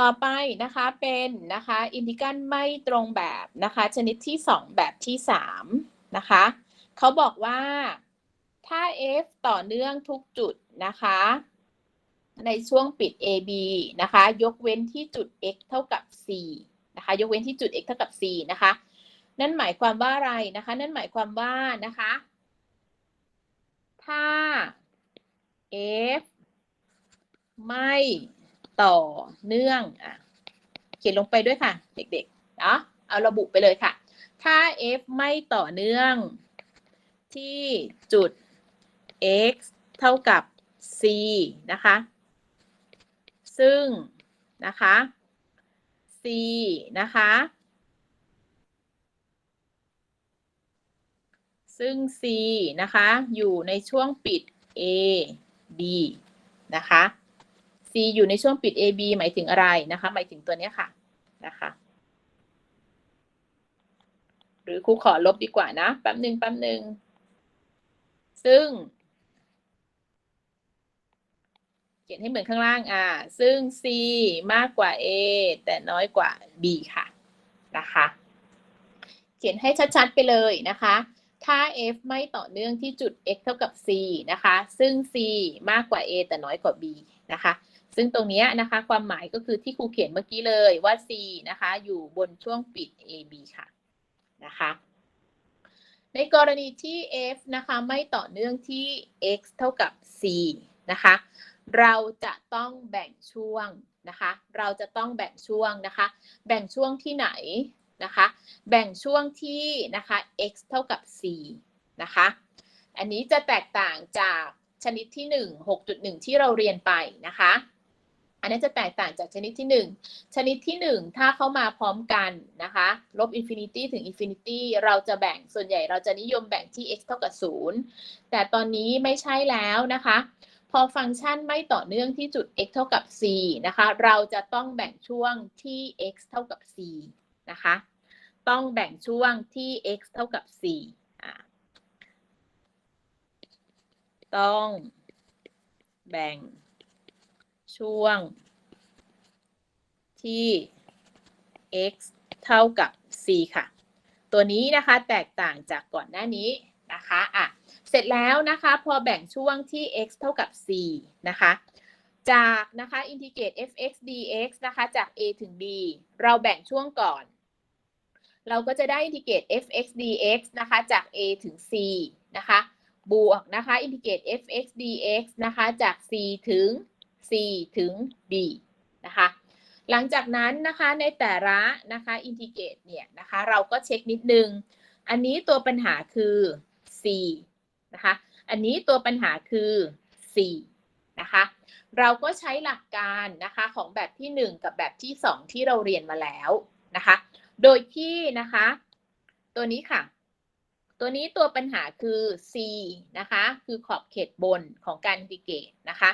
ต่อไปนะคะเป็นนะคะอินทิกันไม่ตรงแบบนะคะชนิดที่ 2 แบบที่ 3 นะคะเขาบอกว่าถ้า f ต่อเนื่องทุกจุดนะคะ ในช่วงปิด AB นะคะ ยกเว้นที่จุด x เท่ากับ c นะคะยกเว้นที่จุด x เท่ากับ c นะคะ นั่นหมายความว่าอะไรนะคะ นั่นหมายความว่านะคะ ถ้า f ไม่ ต่อเนื่องอะเขียนลงไปด้วยค่ะ เด็กๆเนาะเอาระบุไปเลยค่ะ ถ้า f ไม่ต่อเนื่องที่จุด x เท่ากับ c นะคะ ซึ่งนะคะ c นะคะ ซึ่ง c นะคะ อยู่ในช่วงปิด a b นะคะ c อยู่ในช่วงปิด a b หมายถึงอะไรนะคะ หมายถึงตัวนี้ค่ะนะคะ หรือครูขอลบดีกว่านะแป๊บหนึ่งแป๊บหนึ่งซึ่ง เขียนให้เหมือนข้างล่างอ่าซึ่ง c มากกว่า a แต่น้อยกว่า b ค่ะนะคะ เขียนให้ชัดๆไปเลยนะคะถ้า f ไม่ต่อเนื่องที่จุด x เท่ากับ c นะคะ ซึ่ง c มากกว่า a แต่น้อยกว่า b นะคะ ซึ่งตรงนี้นะคะความหมายก็คือที่ครูเขียนเมื่อกี้เลยว่า c นะคะอยู่บนช่วงปิด ab ค่ะนะคะในกรณีที่ f นะคะไม่ต่อเนื่องที่ x เท่ากับ c นะคะเราจะต้องแบ่งช่วงนะคะเราจะต้องแบ่งช่วงนะคะแบ่งช่วงที่ไหนนะคะแบ่งช่วงที่นะคะ x เท่ากับ c นะคะอันนี้จะแตกต่างจากชนิดที่ 1 6.1 ที่เราเรียนไปนะคะ อันนี้จะแตกต่างจากชนิดที่ 1 ชนิดที่ 1 ถ้าเข้ามาพร้อมกันนะคะ ลบอินฟินิตี้ถึงอินฟินิตี้เราจะแบ่งส่วนใหญ่เราจะนิยมแบ่งที่ x เท่ากับ 0 แต่ตอนนี้ไม่ใช่แล้วนะคะ พอฟังก์ชันไม่ต่อเนื่องที่จุด x เท่ากับ c นะคะ เราจะต้องแบ่งช่วงที่ x เท่ากับ c นะคะ ต้องแบ่งช่วงที่ x เท่ากับ c ต้องแบ่ง ช่วงที่ x เท่ากับ c ค่ะ ตัวนี้นะคะแตกต่างจากก่อนหน้านี้นะคะอะเสร็จแล้วนะคะพอแบ่งช่วงที่ x เท่ากับ c นะคะจากนะคะอินทิเกรต f(x) dx นะคะจาก a ถึง b เราแบ่งช่วงก่อน เราก็จะได้อินทิเกรต f(x) dx นะคะจาก a ถึง c นะคะบวกนะคะอินทิเกรต f(x) dx นะคะจาก c ถึง c ถึง b นะคะ หลังจากนั้นนะคะในแต่ละนะคะอินทิเกรตเนี่ยนะคะเราก็เช็คนิดนึง อันนี้ตัวปัญหาคือ c นะคะ อันนี้ตัวปัญหาคือ c นะคะ เราก็ใช้หลักการนะคะของแบบที่ 1 กับแบบที่ 2 ที่เราเรียนมาแล้วนะคะ โดยที่นะคะ ตัวนี้ค่ะตัวนี้ตัวปัญหาคือ c นะคะ คือขอบเขตบนของการอินทิเกรตนะคะ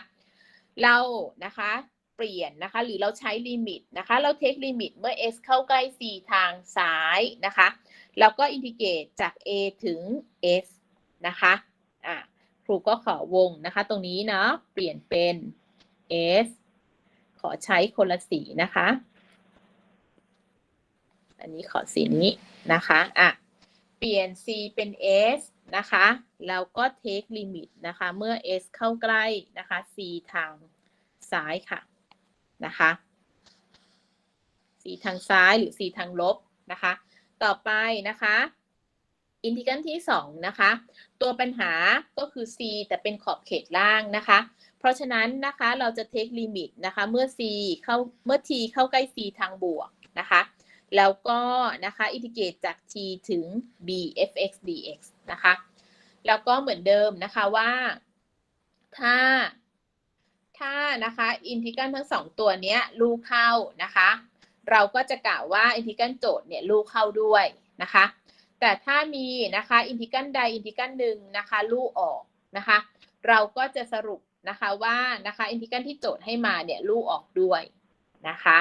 เรานะคะเปลี่ยนนะคะหรือเราใช้ลิมิตนะคะเราเทคลิมิตเมื่อ s เข้าใกล้ c ทางซ้ายนะคะแล้วก็อินทิเกรตจาก a ถึง s นะคะอะครูก็ขอวงนะคะตรงนี้เนาะเปลี่ยนเป็น s ขอใช้คนละสีนะคะ อันนี้ขอสีนี้นะคะอะเปลี่ยน c เป็น s นะคะ แล้วก็เทคลิมิตนะคะ เมื่อ s เข้าใกล้นะคะ c ทางซ้ายค่ะ นะคะ c ทางซ้ายหรือ c ทางลบนะคะ ต่อไปนะคะ อินทิกันที่ 2 นะคะ ตัวปัญหาก็คือ c แต่เป็นขอบเขตล่างนะคะ เพราะฉะนั้นนะคะ เราจะเทคลิมิตนะคะ เมื่อ c เข้า เมื่อ t เข้าใกล้ c ทางบวกนะคะ แล้วก็นะคะอินทิเกรตจาก t ถึง b f(x) dx นะคะ แล้วก็เหมือนเดิมนะคะว่า ถ้า ถ้านะคะอินทิกันทั้งสองตัวนี้ลูกเข้านะคะ เราก็จะกล่าวว่าอินทิกันโจทย์เนี่ยลูกเข้าด้วยนะคะ แต่ถ้ามีนะคะอินทิกันใดอินทิกันหนึ่งนะคะลูกออกนะคะ เราก็จะสรุปนะคะว่านะคะอินทิกันที่โจทย์ให้มาเนี่ยลูกออกด้วยนะคะ